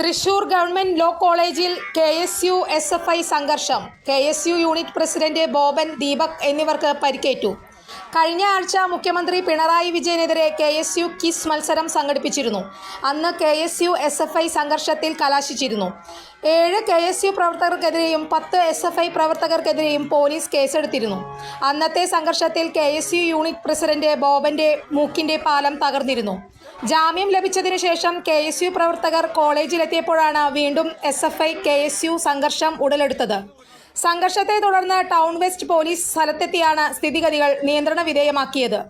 Thrissur government law കോളേജിൽ K S U S F I സംഘർഷം. K S U unit president Boban Deepak എന്നിവർക്ക് പരിക്കേറ്റു. കഴിഞ്ഞ ആഴ്ച മുഖ്യമന്ത്രി പിണറായി വിജയനെതിരെ കെ എസ് യു കിസ് മത്സരം സംഘടിപ്പിച്ചിരുന്നു. അന്ന് K S U S F I സംഘർഷത്തിൽ കലാശിച്ചിരുന്നു. ഏഴ് കെ എസ് യു പ്രവർത്തകർക്കെതിരെയും പത്ത് എസ് എഫ് ഐ പ്രവർത്തകർക്കെതിരെയും പോലീസ് കേസെടുത്തിരുന്നു. അന്നത്തെ സംഘർഷത്തിൽ K S U unit president ബോബന്റെ മൂക്കിന്റെ പാലം തകർന്നിരുന്നു. ജാമ്യം ലഭിച്ചതിനു ശേഷം കെ എസ് യു പ്രവർത്തകർ കോളേജിലെത്തിയപ്പോഴാണ് വീണ്ടും S F I K S U സംഘർഷം ഉടലെടുത്തത്. സംഘർഷത്തെ തുടർന്ന് ടൗൺ വെസ്റ്റ് പോലീസ് സ്ഥലത്തെത്തിയാണ് സ്ഥിതിഗതികൾ നിയന്ത്രണ വിധേയമാക്കിയത്.